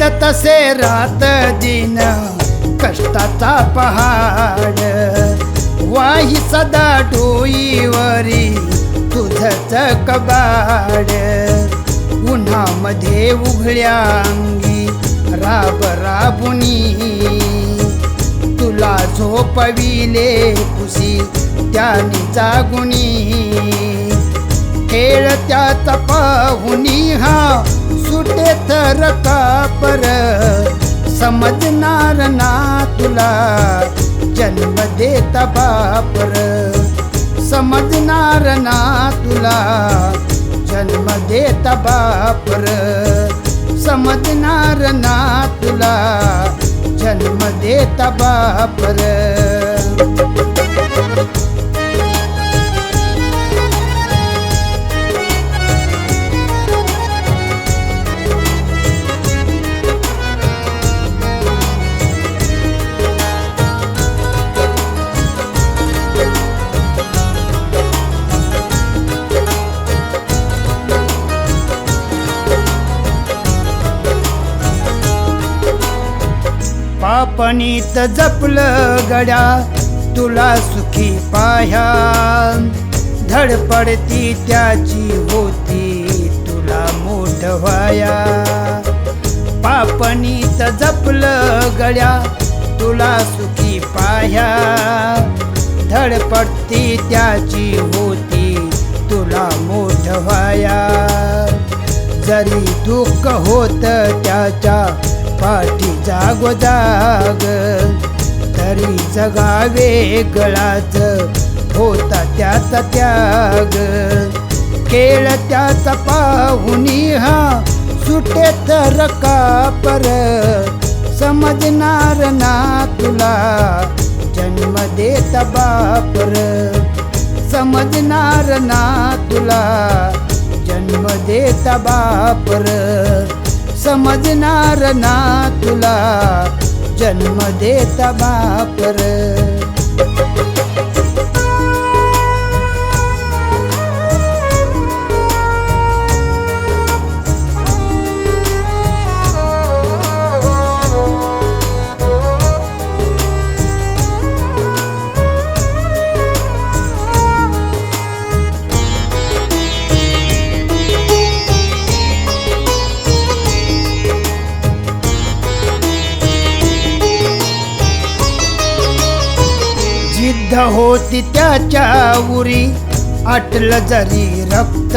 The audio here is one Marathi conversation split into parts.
खोद तसे रात दिन कष्टाचा पहाड. वाही सदा डोईवरी तुझच कबाड. उन्हामध्ये उघड्या अंगी राब राबुनी. तुला झोपविले कुशी त्याने जागुनी. खेळ त्या पाहुनी हा सुटे तर का समजणार ना तुला? जन्म देता बापर. समजणार ना तुला? जन्म देता बापर. समजणार ना तुला? जन्म देता बापर. पापणीत जपलं गड्या तुला सुखी पाह्या. धडपडती त्याची होती तुला मोठ व्हाया. पापणीत जपलं गड्या तुला सुखी पाह्या. धडपडती त्याची होती तुला मोठ व्हाया. जरी दुःख होत त्याच्या पाठी जागो जाग. तरी जगावे गळाच होता त्याचा त्याग. केळ त्याचा पाहुनी हा सुटे तर कापर समजणार ना तुला जन्म देत बापर. समजणार ना तुला जन्म देता बापर. समजणार ना तुला? जन्म देता बापर जिद्द होती त्याच्या उरी. आटलं जरी रक्त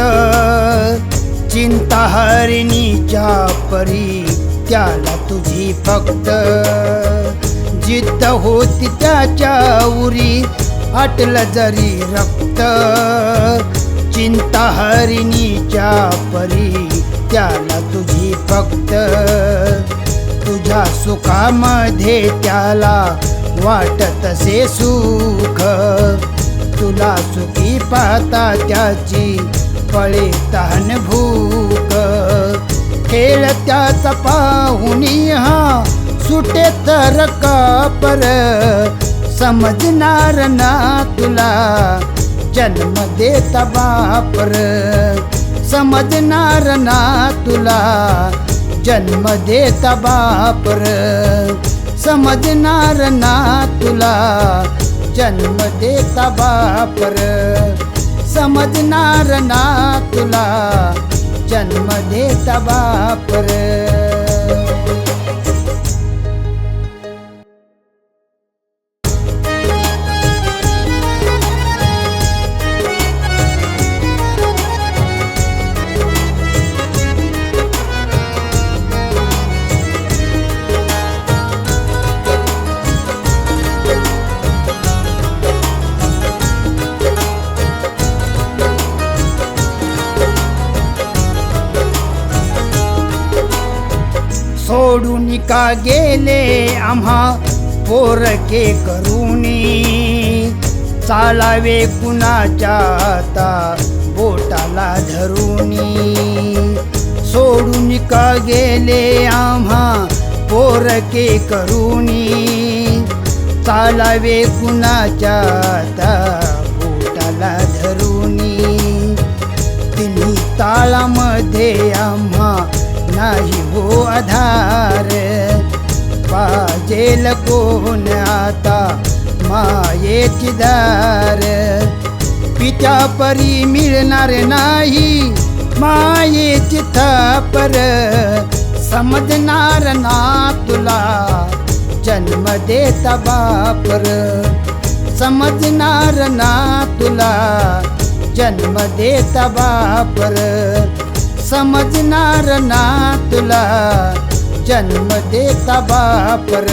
चिंता हरिणीच्या परी. त्याला तुझी फक्त जिद्द होती त्याच्या उरी. आटलं जरी रक्त चिंता हरिणीच्या परी. त्याला तुझी फक्त तुझ्या सुखामध्ये त्याला वाटत से सुख. तुला सुखी पाहता त्याची पळे तहन भूक. खेळ त्याचा पाहुनी हा सुटे तर कापर. समजणार ना तुला जन्म देता बापर समजणार ना तुला जन्म देता बापर समजणार ना तुला? जन्म देता बापर. समजणार ना तुला? जन्म देता बापर. सोडून का गेले आम्हा पोरके करूनी चालावे कुणाच्या आता बोटाला धरूनी सोडून का गेले आम्हा पोरके करूनी चालावे कुणाच्या आता बोटाला धरूनी तिन्ही ताळामध्ये आम्हा नाही हो आधार. पाजेल कोण आता मायेची दार पित्या परी मिळणार नाही मायेची थापर समजणार ना तुला जन्म देता बापर. समजणार ना तुला जन्म देता बापर. समजणार ना तुला? जन्म देता बापर.